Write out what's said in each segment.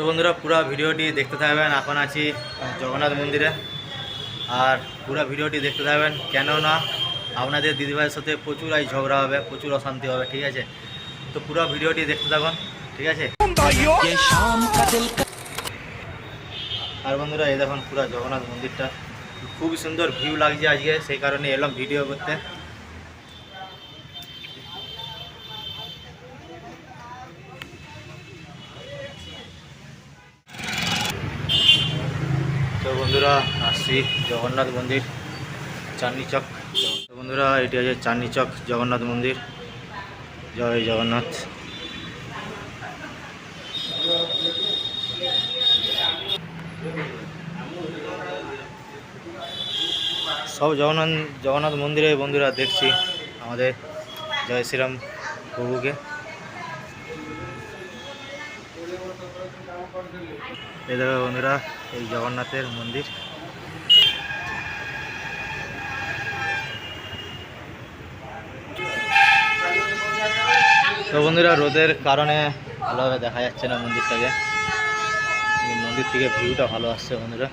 তো বন্ধুরা, পুরো ভিডিওটি দেখতে থাকবেন। এখন আছি জগন্নাথ মন্দিরে। আর পুরো ভিডিওটি দেখতে থাকবেন। কেননা, আপনাদের দিদিভাইয়ের সাথে প্রচুর আজ ঝগড়া হবে, প্রচুর অশান্তি হবে, ঠিক আছে? তো পুরো ভিডিওটি দেখতে থাকুন, ঠিক আছে? আর বন্ধুরা, এই দেখুন পুরো জগন্নাথ মন্দিরটা। খুব সুন্দর ভিউ লাগছে আজকে, সেই কারণে এলাম ভিডিও করতে। বন্ধুরা, আসছি জগন্নাথ মন্দির চাঁদনি চক বন্ধুরা, এটি আছে চাঁদনি জগন্নাথ মন্দির। জয় জগন্নাথ। সব জগন্নাথ জগন্নাথ মন্দিরে বন্ধুরা দেখছি আমাদের জয় শ্রীরাম প্রভুকে। এই দেখো বন্ধুরা, এই জগন্নাথের মন্দির। তো বন্ধুরা, রোদের কারণে ভালোভাবে দেখা যাচ্ছে না মন্দিরটাকে। মন্দির থেকে ভিউটা ভালো আসছে বন্ধুরা।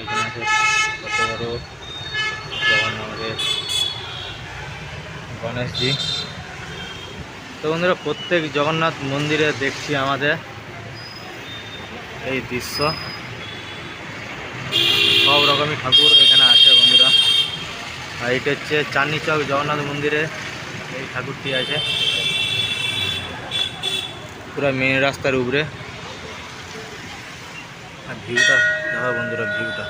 এখানে আছে কত বড় আমাদের গণেশজি। তো বন্ধুরা, প্রত্যেক জগন্নাথ মন্দিরে দেখছি আমাদের এই দৃশ্য। সব রকমই ঠাকুর এখানে আছে বন্ধুরা। আর এটা হচ্ছে চাঁদনি জগন্নাথ মন্দিরে এই ঠাকুরটি আছে। পুরো মেন রাস্তার উপরে। আর ভিউটা, দেখো বন্ধুরা, ভিউটা।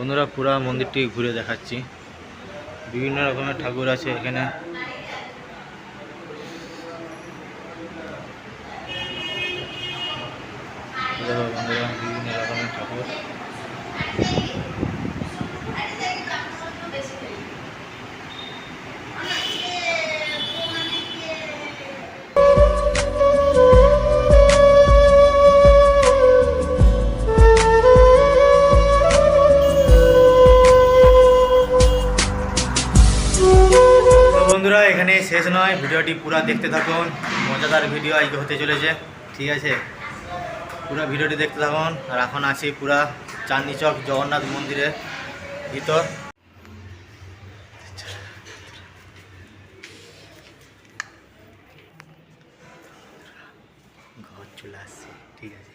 বন্ধুরা পুরা মন্দিরটি ঘুরে দেখাচ্ছি। বিভিন্ন রকমের ঠাকুর আছে এখানে। বন্ধুরা বিভিন্ন রকমের ঠাকুর। শেষ নয়, ভিডিওটি পুরো দেখতে থাকুন। মজাদার ভিডিও আজকে হতে চলেছে। ঠিক আছে? পুরো ভিডিওটি দেখতে থাকুন। আর এখন আছি পুরা চাঁদনি চক জগন্নাথ মন্দিরের ভিতর। ঘর চলে আসছে। ঠিক আছে?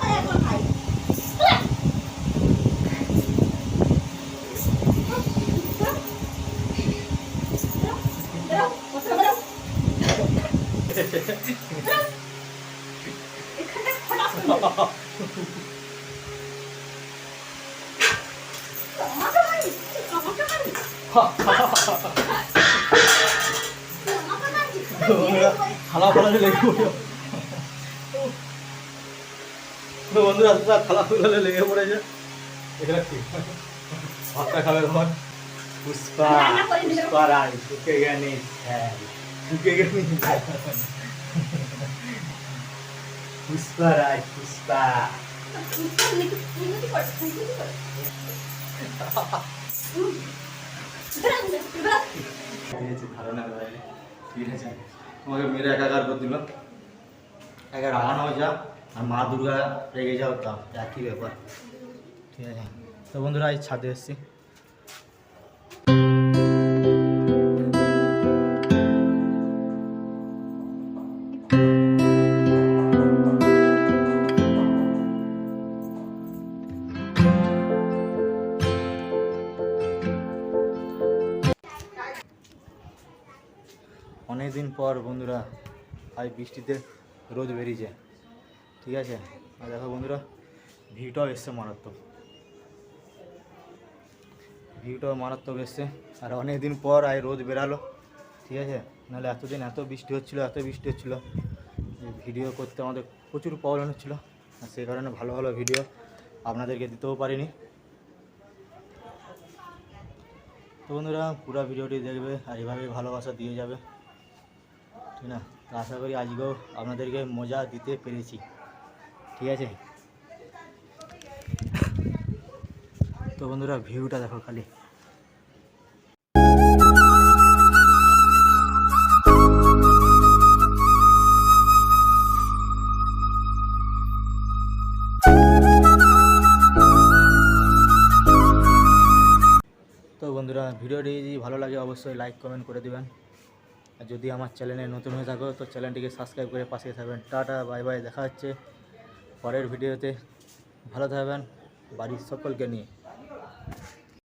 থালা ফালা লেগে পড়ল তো বন্ধুরা তোরা থালা ফুলালে লেগে পড়েছে এখানে কি ভাতটা খাবে কখন পুষ্পা পুষ্পা রায় ঢুকে গেনি হ্যাঁ গেনি পুষ্পা রায় পুষ্পা দিয়েছে না ভাই ঠিক আছে? তোমাকে মেয়েরা একাকার করে দিল। একা রাগানো যা আর মা দুর্গা রেগে যাও তা একই ব্যাপার। ঠিক আছে? তো বন্ধুরা আজ ছাদে এসেছি। পর বন্ধুরা, আজ বৃষ্টিতে রোদ বেরিয়েছে। ঠিক আছে? আর দেখো বন্ধুরা, ভিউটাও এসছে মারাত্মক। ভিউটাও মারাত্মক এসছে। আর অনেক দিন পর আয় রোদ বেরালো। ঠিক আছে? নাহলে এতদিন এত বৃষ্টি হচ্ছিল, এত বৃষ্টি হচ্ছিল। ভিডিও করতে আমাদের প্রচুর প্রবলেম হচ্ছিল। আর সেই কারণে ভালো ভালো ভিডিও আপনাদেরকে দিতেও পারিনি। তো বন্ধুরা, পুরো ভিডিওটি দেখবে আর এভাবেই ভালোবাসা দিয়ে যাবে। না, তো আশা করি আজকেও আপনাদেরকে মজা দিতে পেরেছি। ঠিক আছে? তো বন্ধুরা, ভিউটা দেখো খালি। তো বন্ধুরা, ভিডিওটি যদি ভালো লাগে, অবশ্যই লাইক কমেন্ট করে দিবেন। আর যদি আমার চ্যানেলে নতুন হয়ে থাকো, তো চ্যানেলটিকে সাবস্ক্রাইব করে পাশে থাকবেন। টাটা বাই বাই দেখা হচ্ছে পরের ভিডিওতে। ভালো থাকবেন, বাড়ির সকলকে নিয়ে।